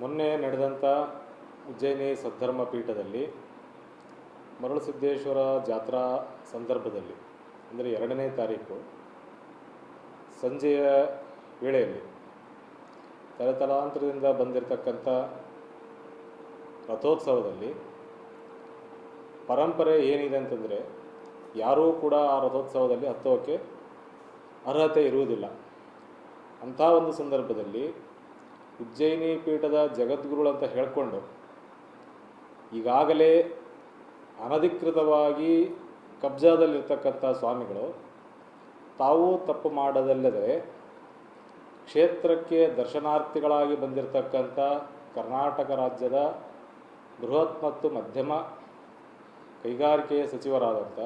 ಮೊನ್ನೆ ನಡೆದಂಥ ಉಜ್ಜಯಿನಿ ಸದ್ಧರ್ಮ ಪೀಠದಲ್ಲಿ ಮರಳುಸಿದ್ದೇಶ್ವರ ಜಾತ್ರಾ ಸಂದರ್ಭದಲ್ಲಿ, ಅಂದರೆ ಎರಡನೇ ತಾರೀಕು ಸಂಜೆಯ ವೇಳೆಯಲ್ಲಿ ತಲೆತಲಾಂತರದಿಂದ ಬಂದಿರತಕ್ಕಂಥ ರಥೋತ್ಸವದಲ್ಲಿ ಪರಂಪರೆ ಏನಿದೆ ಅಂತಂದರೆ ಯಾರೂ ಕೂಡ ಆ ರಥೋತ್ಸವದಲ್ಲಿ ಹತ್ತೋಕ್ಕೆ ಅರ್ಹತೆ ಇರುವುದಿಲ್ಲ. ಅಂಥ ಒಂದು ಸಂದರ್ಭದಲ್ಲಿ ಉಜ್ಜಯಿನಿ ಪೀಠದ ಜಗದ್ಗುರುಗಳು ಅಂತ ಹೇಳಿಕೊಂಡು ಈಗಾಗಲೇ ಅನಧಿಕೃತವಾಗಿ ಕಬ್ಜಾದಲ್ಲಿರ್ತಕ್ಕಂಥ ಸ್ವಾಮಿಗಳು ತಾವು ತಪ್ಪು ಮಾಡದಲ್ಲದೆ ಕ್ಷೇತ್ರಕ್ಕೆ ದರ್ಶನಾರ್ಥಿಗಳಾಗಿ ಬಂದಿರತಕ್ಕಂಥ ಕರ್ನಾಟಕ ರಾಜ್ಯದ ಬೃಹತ್ ಮತ್ತು ಮಧ್ಯಮ ಕೈಗಾರಿಕೆ ಸಚಿವರಾದಂಥ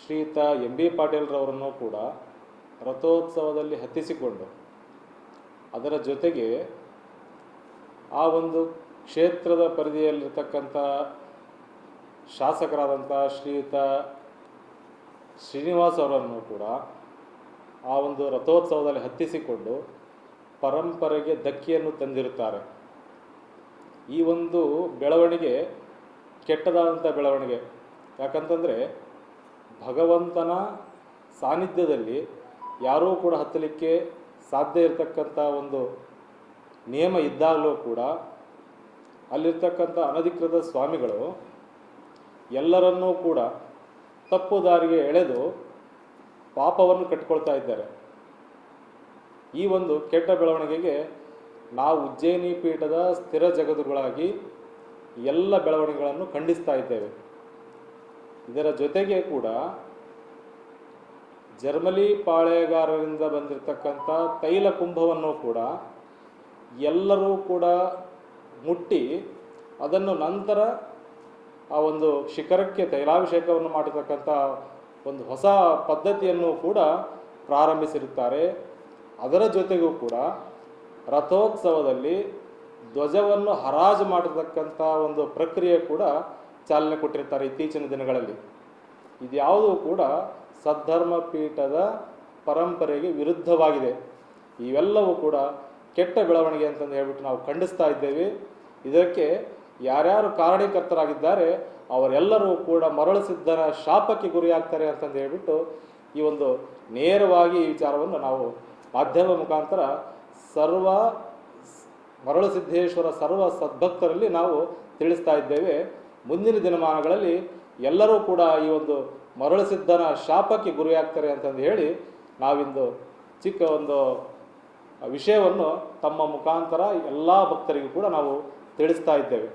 ಶ್ರೀಯುತ ಎಂ ಬಿ ಪಾಟೀಲ್ರವರನ್ನು ಕೂಡ ರಥೋತ್ಸವದಲ್ಲಿ ಹತ್ತಿಸಿಕೊಂಡು ಅದರ ಜೊತೆಗೆ ಆ ಒಂದು ಕ್ಷೇತ್ರದ ಪರಿಧಿಯಲ್ಲಿರ್ತಕ್ಕಂಥ ಶಾಸಕರಾದಂಥ ಶ್ರೀಯುತ ಶ್ರೀನಿವಾಸ್ ಅವರನ್ನು ಕೂಡ ಆ ಒಂದು ರಥೋತ್ಸವದಲ್ಲಿ ಹತ್ತಿಸಿಕೊಂಡು ಪರಂಪರೆಗೆ ಧಕ್ಕೆಯನ್ನು ತಂದಿರುತ್ತಾರೆ. ಈ ಒಂದು ಬೆಳವಣಿಗೆ ಕೆಟ್ಟದಾದಂಥ ಬೆಳವಣಿಗೆ. ಯಾಕಂತಂದರೆ ಭಗವಂತನ ಸಾನ್ನಿಧ್ಯದಲ್ಲಿ ಯಾರೂ ಕೂಡ ಹತ್ತಲಿಕ್ಕೆ ಸಾಧ್ಯ ಇರತಕ್ಕಂಥ ಒಂದು ನಿಯಮ ಇದ್ದಾಗಲೂ ಕೂಡ ಅಲ್ಲಿರ್ತಕ್ಕಂಥ ಅನಧಿಕೃತ ಸ್ವಾಮಿಗಳು ಎಲ್ಲರನ್ನೂ ಕೂಡ ತಪ್ಪು ದಾರಿಗೆ ಎಳೆದು ಪಾಪವನ್ನು ಕಟ್ಕೊಳ್ತಾ ಇದ್ದಾರೆ. ಈ ಒಂದು ಕೆಟ್ಟ ಬೆಳವಣಿಗೆಗೆ ನಾವು ಉಜ್ಜಯಿನಿ ಪೀಠದ ಸ್ಥಿರ ಜಗದುಗಳಾಗಿ ಎಲ್ಲ ಬೆಳವಣಿಗೆಗಳನ್ನು ಖಂಡಿಸ್ತಾ ಇದ್ದೇವೆ. ಇದರ ಜೊತೆಗೆ ಕೂಡ ಜರ್ಮಲಿ ಪಾಳೆಗಾರರಿಂದ ಬಂದಿರತಕ್ಕಂಥ ತೈಲ ಕುಂಭವನ್ನು ಕೂಡ ಎಲ್ಲರೂ ಕೂಡ ಮುಟ್ಟಿ ಅದನ್ನು ನಂತರ ಆ ಒಂದು ಶಿಖರಕ್ಕೆ ತೈಲಾಭಿಷೇಕವನ್ನು ಮಾಡಿರ್ತಕ್ಕಂಥ ಒಂದು ಹೊಸ ಪದ್ಧತಿಯನ್ನು ಕೂಡ ಪ್ರಾರಂಭಿಸಿರುತ್ತಾರೆ. ಅದರ ಜೊತೆಗೂ ಕೂಡ ರಥೋತ್ಸವದಲ್ಲಿ ಧ್ವಜವನ್ನು ಹರಾಜು ಮಾಡಿರ್ತಕ್ಕಂಥ ಒಂದು ಪ್ರಕ್ರಿಯೆ ಕೂಡ ಚಾಲನೆ ಕೊಟ್ಟಿರ್ತಾರೆ ಇತ್ತೀಚಿನ ದಿನಗಳಲ್ಲಿ. ಇದ್ಯಾವುದೂ ಕೂಡ ಸದ್ಧರ್ಮ ಪೀಠದ ಪರಂಪರೆಗೆ ವಿರುದ್ಧವಾಗಿದೆ. ಇವೆಲ್ಲವೂ ಕೂಡ ಕೆಟ್ಟ ಬೆಳವಣಿಗೆ ಅಂತಂದು ಹೇಳ್ಬಿಟ್ಟು ನಾವು ಖಂಡಿಸ್ತಾ ಇದ್ದೇವೆ. ಇದಕ್ಕೆ ಯಾರ್ಯಾರು ಕಾರಣೀಕರ್ತರಾಗಿದ್ದಾರೆ, ಅವರೆಲ್ಲರೂ ಕೂಡ ಮರಳು ಸಿದ್ಧನ ಶಾಪಕ್ಕೆ ಗುರಿಯಾಗ್ತಾರೆ ಅಂತಂದು ಹೇಳ್ಬಿಟ್ಟು ಈ ಒಂದು ನೇರವಾಗಿ ಈ ವಿಚಾರವನ್ನು ನಾವು ಮಾಧ್ಯಮ ಮುಖಾಂತರ ಸರ್ವ ಮರಳು ಸಿದ್ದೇಶ್ವರ ಸರ್ವ ಸದ್ಭಕ್ತರಲ್ಲಿ ನಾವು ತಿಳಿಸ್ತಾ ಇದ್ದೇವೆ. ಮುಂದಿನ ದಿನಮಾನಗಳಲ್ಲಿ ಎಲ್ಲರೂ ಕೂಡ ಈ ಒಂದು ಮರಳು ಸಿದ್ಧನ ಶಾಪಕ್ಕೆ ಗುರಿಯಾಗ್ತಾರೆ ಅಂತಂದು ಹೇಳಿ ನಾವಿಂದು ಚಿಕ್ಕ ಒಂದು ವಿಷಯವನ್ನು ತಮ್ಮ ಮುಖಾಂತರ ಎಲ್ಲ ಭಕ್ತರಿಗೂ ಕೂಡ ನಾವು ತಿಳಿಸ್ತಾ ಇದ್ದೇವೆ.